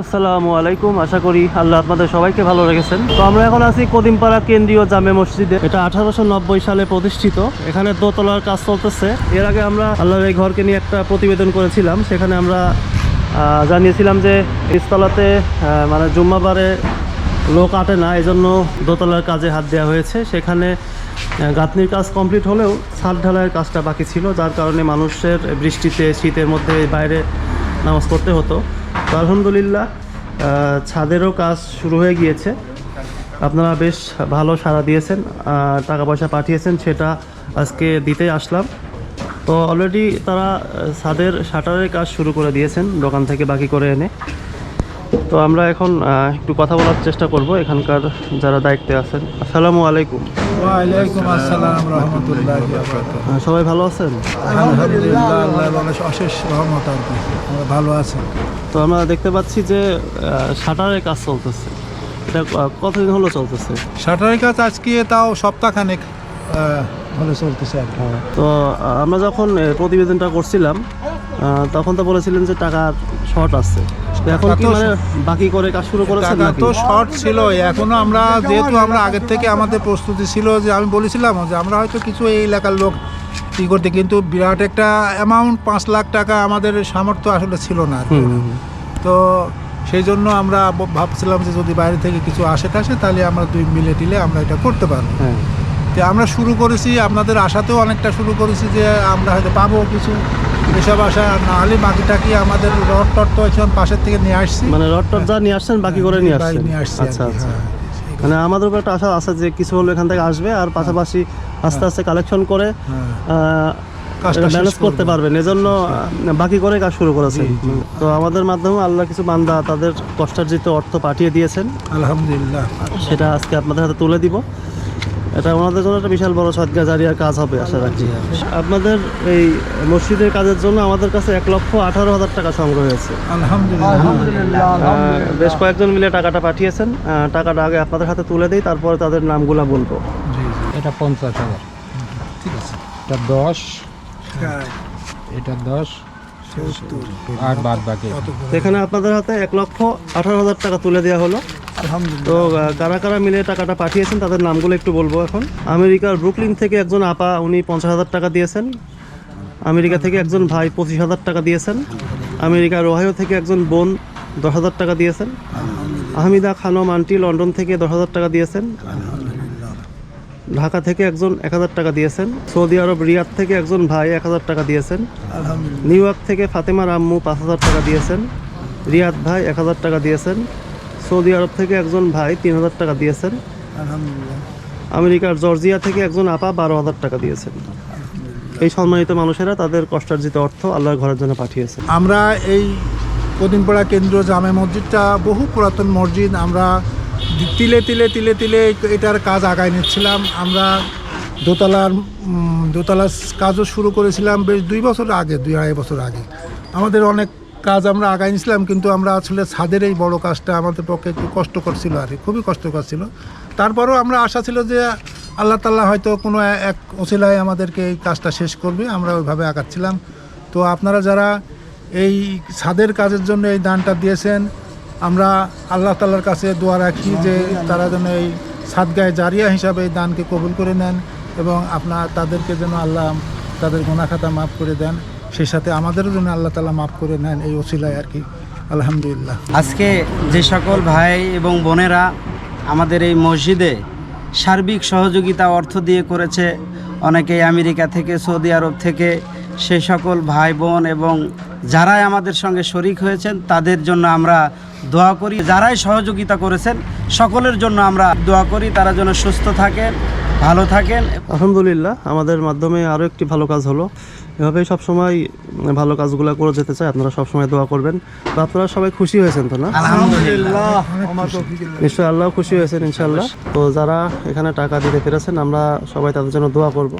আসসালামু আলাইকুম, আশা করি আল্লাহ আপনাদের সবাইকে ভালো রেখেছেন। তো আমরা এখন আছি কদিমপাড়া কেন্দ্রীয় জামে মসজিদে। এটা আঠারোশো নব্বই সালে প্রতিষ্ঠিত। এখানে দোতলার কাজ চলতেছে। এর আগে আমরা আল্লাহর এই ঘরকে নিয়ে একটা প্রতিবেদন করেছিলাম। সেখানে আমরা জানিয়েছিলাম যে ইস্তলাতে মানে জুম্মাবারে লোক আটে না, এজন্য দোতলার কাজে হাত দেওয়া হয়েছে। সেখানে গাঁথনির কাজ কমপ্লিট হলেও ছাদ ঢালাইয়ের কাজটা বাকি ছিল, যার কারণে মানুষের বৃষ্টিতে, শীতের মধ্যে বাইরে নামাজ পড়তে হতো। তো আলহামদুলিল্লাহ ছাদেরও কাজ শুরু হয়ে গিয়েছে। আপনারা বেশ ভালো সাড়া দিয়েছেন টাকা পয়সা পাঠিয়েছেন, সেটা আজকে দিতে আসলাম। তো অলরেডি তারা ছাদের শাটারের কাজ শুরু করে দিয়েছেন, দোকান থেকে বাকি করে এনে। তো আমরা এখন একটু কথা বলার চেষ্টা করব এখানকার যারা দায়িত্বে আছেন। আসসালামু আলাইকুম। ওয়ালাইকুম আসসালাম রহমতুল্লাহ সবাই ভালো আছেন? আলহামদুলিল্লাহ আল্লাহর অশেষ- অশেষ রহমত আর কি। আমরা ভালো আছি। তো আমরা দেখতে পাচ্ছি যে শাটারের কাজ চলতেছে। এটা কতদিন হলো চলতেছে? শাটারের কাজ আজকে তাও সপ্তাহখানেক ভালো চলতেছে আর তো আমরা যখন প্রতিবেদনটা করছিলাম তখন তো বলেছিলেন যে টাকার শর্ট আছে। তো এখন কি মানে বাকি করে কাজ শুরু করেছেন নাকি? তো শর্ট ছিল। এখনও আমরা যেহেতু আমরা আগের থেকে আমাদের প্রস্তুতি ছিল যে আমি বলেছিলাম যে আমরা হয়তো কিছু এই এলাকার লোক ই করতে কিন্তু বিরাট একটা অ্যামাউন্ট পাঁচ লাখ টাকা আমাদের সামর্থ্য আসলে ছিল না। তো সেই জন্য আমরা ভাবছিলাম যে যদি বাইরে থেকে কিছু আসে টাসে তাহলে আমরা দুই মিলে টিলে আমরা এটা করতে পারব। হ্যাঁ। তো আমরা শুরু করেছি আপনাদের আশাতেও অনেকটা শুরু করেছি যে আমরা হয়তো পাবো কিছু। এসব আশা না হলে বাকিটা কি আমাদের রড টট তো এখন পাশের থেকে নিয়ে আসছি? মানে রড টড যা নিয়ে আসছেন বাকি করে নিয়ে আসছেন? নিয়ে আসছি আচ্ছা আচ্ছা। হ্যাঁ। মানে আমাদের উপর একটা আশা আছে যে কিছু হলো এখান থেকে আসবে আর পাশাপাশি আস্তে আস্তে কালেকশন করে হ্যাঁ। ম্যানেজ করতে পারবেন। এজন্য বাকি করে কাজ শুরু করেছেন। তো আমাদের মাধ্যমে আল্লাহ কিছু বান্দা তাদের কষ্টার্জিত অর্থ পাঠিয়ে দিয়েছেন। আলহামদুলিল্লাহ। সেটা আজকে আপনাদের হাতে তুলে দিব। এটা ওনাদের জন্য একটা বিশাল বড় সদকা জারিয়ার কাজ হবে আশা রাখছি আপনাদের এই মসজিদের কাজের জন্য আমাদের কাছে এক লক্ষ আঠারো হাজার টাকা সংগ্রহ হয়েছে। বেশ কয়েকজন মিলে টাকাটা পাঠিয়েছেন। টাকাটা আগে আপনাদের হাতে তুলে দিই তারপরে তাদের নামগুলো বলব। এটা পঞ্চাশ হাজার। ঠিক আছে। এটা দশ এটা দশ আর বাদ বাকি। এখানে আপনাদের হাতে এক লক্ষ আঠারো হাজার টাকা তুলে দেওয়া হলো। আলহামদুলিল্লাহ। তো কারা কারা মিলে টাকাটা পাঠিয়েছেন তাদের নামগুলো একটু বলব এখন। আমেরিকার ব্রুকলিন থেকে একজন আপা উনি পঞ্চাশ হাজার টাকা দিয়েছেন। আমেরিকা থেকে একজন ভাই পঁচিশ হাজার টাকা দিয়েছেন। আমেরিকার ওহাইও থেকে একজন বোন দশ হাজার টাকা দিয়েছেন। আহমিদা খানম আন্টি লন্ডন থেকে দশ হাজার টাকা দিয়েছেন। ঢাকা থেকে একজন এক হাজার টাকা দিয়েছেন। সৌদি আরব রিয়াদ থেকে একজন ভাই এক হাজার টাকা দিয়েছেন। নিউ ইয়র্ক থেকে ফাতেমার আম্মু পাঁচ হাজার টাকা দিয়েছেন। রিয়াদ ভাই এক হাজার টাকা দিয়েছেন। সৌদি আরব থেকে একজন ভাই তিন হাজার টাকা দিয়েছেন। আলহামদুলিল্লাহ। আমেরিকার জর্জিয়া থেকে একজন আপা বারো হাজার টাকা দিয়েছেন। এই সম্মানিত মানুষেরা তাদের কষ্টার্জিত অর্থ আল্লাহর ঘরের জন্য পাঠিয়েছে আমরা এই কদিনপাড়া কেন্দ্রীয় জামে মসজিদটা বহু পুরাতন মসজিদ আমরা তিলে তিলে তিলে তিলে এটার কাজ আগায় নিচ্ছিলাম। আমরা দোতলার দোতলার কাজও শুরু করেছিলাম বেশ দুই বছর আগে দুই আড়াই বছর আগে। আমাদের অনেক কাজ আমরা আগায় নিয়েছিলাম, কিন্তু আমরা আসলে ছাদের এই বড় কাজটা আমাদের পক্ষে একটু কষ্টকর ছিল আর কি, খুবই কষ্টকর ছিল। তারপরেও আমরা আশা ছিল যে আল্লাহ তাল্লাহ হয়তো কোনো এক ওসিলায় আমাদেরকে এই কাজটা শেষ করবে, আমরা ওইভাবে আগাচ্ছিলাম। তো আপনারা যারা এই ছাদের কাজের জন্য এই দানটা দিয়েছেন, আমরা আল্লাহ তাল্লার কাছে দোয়া রাখি যে তারা যেন এই সাদগায় জারিয়া হিসাবে এই দানকে কবুল করে নেন এবং আপনার তাদেরকে যেন আল্লাহ তাদের গোনাখাতা মাফ করে দেন। সেই সাথে আমাদেরও যেন আল্লাহ তালা মাফ করে নেন এই ওসিলায় আর কি। আলহামদুলিল্লাহ। আজকে যে সকল ভাই এবং বোনেরা আমাদের এই মসজিদে সার্বিক সহযোগিতা অর্থ দিয়ে করেছে অনেকেই আমেরিকা থেকে সৌদি আরব থেকে সেই সকল ভাই বোন এবং যারাই আমাদের সঙ্গে শরিক হয়েছেন তাদের জন্য আমরা দোয়া করি। যারাই সহযোগিতা করেছেন সকলের জন্য আমরা দোয়া করি তারা যেন সুস্থ থাকেন ভালো থাকেন। আলহামদুলিল্লাহ আমাদের মাধ্যমে আরও একটি ভালো কাজ হলো। এভাবেই সবসময় ভালো কাজগুলো করে যেতে চাই আপনারা সবসময় দোয়া করবেন। তো আপনারা সবাই খুশি হয়েছেন তো না? নিশ্চয় নিশ্চয়ই আল্লাহ খুশি হয়েছেন ইনশাল্লাহ তো যারা এখানে টাকা দিতে পেরেছেন আমরা সবাই তাদের জন্য দোয়া করব।